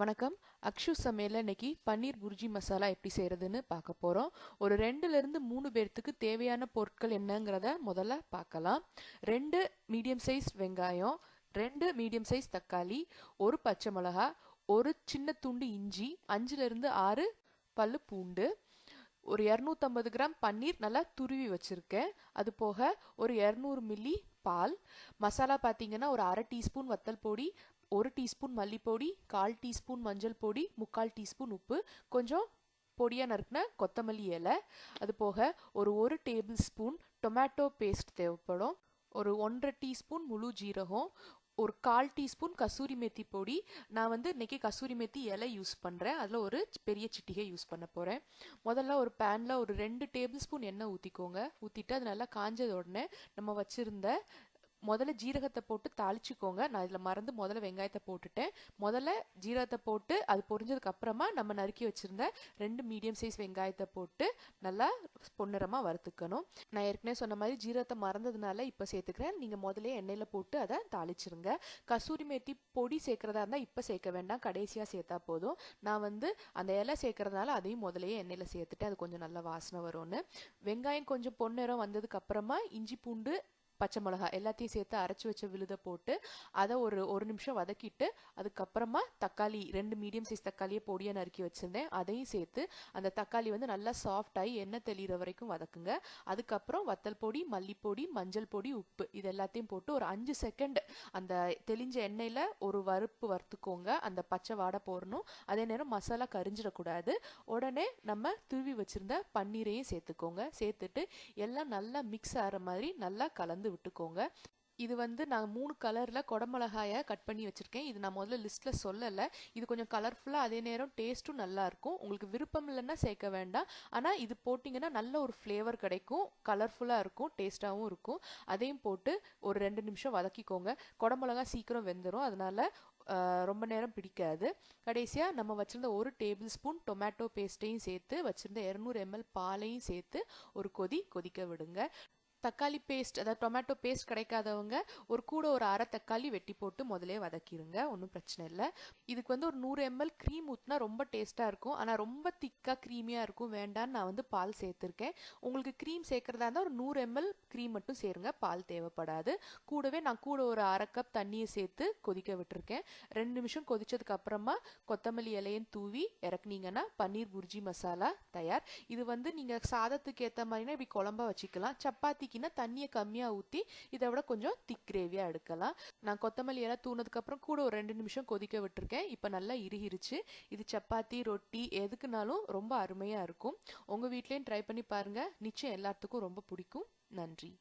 வணக்கம். அக்ஷு சமையலில் இன்னைக்கு பன்னீர் புர்ஜி மசாலா எப்படி செய்கிறதுன்னு பார்க்க போகிறோம் ஒரு ரெண்டுலேருந்து மூணு பேர்த்துக்கு தேவையான பொருட்கள் என்னங்கிறத முதல்ல பார்க்கலாம். ரெண்டு மீடியம் சைஸ் வெங்காயம் ரெண்டு மீடியம் சைஸ் தக்காளி ஒரு பச்சை மிளகா ஒரு சின்ன துண்டு இஞ்சி அஞ்சுலேருந்து ஆறு பல் பூண்டு ஒரு இரநூத்தம்பது கிராம் பன்னீர் நல்லா துருவி வச்சுருக்கேன். அது போக ஒரு இரநூறு மில்லி பால். மசாலா பார்த்தீங்கன்னா ஒரு அரை டீஸ்பூன் வத்தல் பொடி ஒரு டீஸ்பூன் மல்லிப்பொடி கால் டீஸ்பூன் மஞ்சள் பொடி முக்கால் டீஸ்பூன் உப்பு கொஞ்சம் பொடியாக நறுக்கின கொத்தமல்லி இலை. அது போக ஒரு ஒரு டேபிள் ஸ்பூன் டொமேட்டோ பேஸ்ட் தேவைப்படும். ஒரு ஒன்றரை டீஸ்பூன் முழு ஜீரகம் ஒரு கால் டீஸ்பூன் கசூரி மேத்தி பொடி. நான் வந்து இன்னைக்கு கசூரி மேத்தி இலை யூஸ் பண்ணுறேன் அதில் ஒரு பெரிய சிட்டிகை யூஸ் பண்ண போகிறேன் முதல்ல ஒரு பேனில் ஒரு ரெண்டு டேபிள் ஸ்பூன் எண்ணெய் ஊற்றிக்கோங்க ஊற்றிட்டு அது நல்லா காஞ்சது உடனே நம்ம வச்சுருந்த முதல்ல ஜீரகத்தை போட்டு தாளிச்சுக்கோங்க. நான் இதில் மறந்து முதல்ல வெங்காயத்தை போட்டுட்டேன். முதல்ல ஜீரகத்தை போட்டு அது பொரிஞ்சதுக்கு அப்புறமா நம்ம நறுக்கி வச்சுருந்த ரெண்டு மீடியம் சைஸ் வெங்காயத்தை போட்டு நல்லா பொன்னிறமாக வறுத்துக்கணும். நான் ஏற்கனவே சொன்ன மாதிரி ஜீரகத்தை மறந்ததுனால இப்போ சேர்த்துக்கிறேன். நீங்கள் முதல்ல எண்ணெயில் போட்டு அதை தாளிச்சிருங்க. கசூரி மேத்தி பொடி சேர்க்குறதா இருந்தால் இப்போ சேர்க்க வேண்டாம். கடைசியாக சேர்த்தா போதும். நான் வந்து அந்த இலை சேர்க்கறதுனால அதையும் முதலையே எண்ணெயில் சேர்த்துட்டு அது கொஞ்சம் நல்லா வாசனை வரும்னு. வெங்காயம் கொஞ்சம் பொன்னிறம் வந்ததுக்கு அப்புறமா இஞ்சி பூண்டு பச்சை மிளகா எல்லாத்தையும் சேர்த்து அரைச்சி வச்ச விழுதை போட்டு அதை ஒரு ஒரு நிமிஷம் வதக்கிட்டு அதுக்கப்புறமா தக்காளி ரெண்டு மீடியம் சைஸ் தக்காளியை பொடியாக நறுக்கி வச்சுருந்தேன். அதையும் சேர்த்து அந்த தக்காளி வந்து நல்லா சாஃப்ட் ஆகி எண்ணெய் தெளிகிற வரைக்கும் வதக்குங்க. அதுக்கப்புறம் வத்தல் பொடி மல்லிப்பொடி மஞ்சள் பொடி உப்பு இது எல்லாத்தையும் போட்டு ஒரு அஞ்சு செகண்ட் அந்த தெளிஞ்ச எண்ணெயில் ஒரு வறுப்பு வறுத்துக்கோங்க. அந்த பச்சை வாடை போடணும். அதே நேரம் மசாலா கரிஞ்சிடக்கூடாது. உடனே நம்ம துருவி வச்சுருந்த பன்னீரையும் சேர்த்துக்கோங்க. சேர்த்துட்டு எல்லாம் நல்லா மிக்ஸ் ஆகிற மாதிரி நல்லா கலந்து விட்டுக்கோங்க. இது வந்து நான் மூணு கலரில் குடமிளகாயை கட் பண்ணி வச்சுருக்கேன். இது நான் முதல்ல லிஸ்ட்டில் சொல்லலை. இது கொஞ்சம் கலர்ஃபுல்லாக அதே நேரம் டேஸ்ட்டும் நல்லாயிருக்கும் உங்களுக்கு விருப்பம் இல்லைன்னா சேர்க்க வேண்டாம். ஆனால் இது போட்டிங்கன்னா நல்ல ஒரு ஃப்ளேவர் கிடைக்கும். கலர்ஃபுல்லாக இருக்கும் டேஸ்ட்டாகவும் இருக்கும். அதையும் போட்டு ஒரு ரெண்டு நிமிஷம் வதக்கிக்கோங்க. குடமிளகா சீக்கிரம் வெந்துடும் அதனால் ரொம்ப நேரம் பிடிக்காது. கடைசியாக நம்ம வச்சுருந்த ஒரு டேபிள் ஸ்பூன் டொமேட்டோ பேஸ்ட்டையும் சேர்த்து வச்சுருந்த இரநூறு எம்எல் பாலையும் சேர்த்து ஒரு கொதி கொதிக்க விடுங்க. தக்காளி பேஸ்ட் அதாவது டொமேட்டோ பேஸ்ட் கிடைக்காதவங்க ஒரு கூட ஒரு அரை தக்காளி வெட்டி போட்டு முதலே வதக்கிடுங்க ஒன்றும் பிரச்சனை இல்லை. இதுக்கு வந்து ஒரு நூறு எம்எல் க்ரீம் ஊற்றினா ரொம்ப டேஸ்ட்டாக இருக்கும். ஆனால் ரொம்ப திக்காக க்ரீமியாக இருக்கும். வேண்டான்னு நான் வந்து பால் சேர்த்துருக்கேன். உங்களுக்கு க்ரீம் சேர்க்குறதா இருந்தால் ஒரு நூறு எம்எல் க்ரீம் மட்டும் சேருங்க. பால் தேவைப்படாது. கூடவே நான் கூட ஒரு அரை கப் தண்ணியை சேர்த்து கொதிக்க விட்டுருக்கேன். ரெண்டு நிமிஷம் கொதிச்சதுக்கு அப்புறமா கொத்தமல்லி இலையும் தூவி இறக்குனீங்கன்னா பன்னீர் புர்ஜி மசாலா தயார். இது வந்து நீங்கள் சாதத்துக்கு ஏற்ற மாதிரினா இப்படி குழம்பா வச்சுக்கலாம். சப்பாத்தி ஊற்றிக்கினா தண்ணியை கம்மியாக ஊற்றி இதை விட கொஞ்சம் திக் கிரேவியாக எடுக்கலாம். நான் கொத்தமல்லி எல்லாம் தூணதுக்கப்புறம் கூட ஒரு ரெண்டு நிமிஷம் கொதிக்க விட்டுருக்கேன். இப்போ நல்லா இறுகிருச்சு. இது சப்பாத்தி ரொட்டி எதுக்குனாலும் ரொம்ப அருமையாக இருக்கும். உங்கள் வீட்லேயும் ட்ரை பண்ணி பாருங்கள் நிச்சயம் எல்லாத்துக்கும் ரொம்ப பிடிக்கும். நன்றி.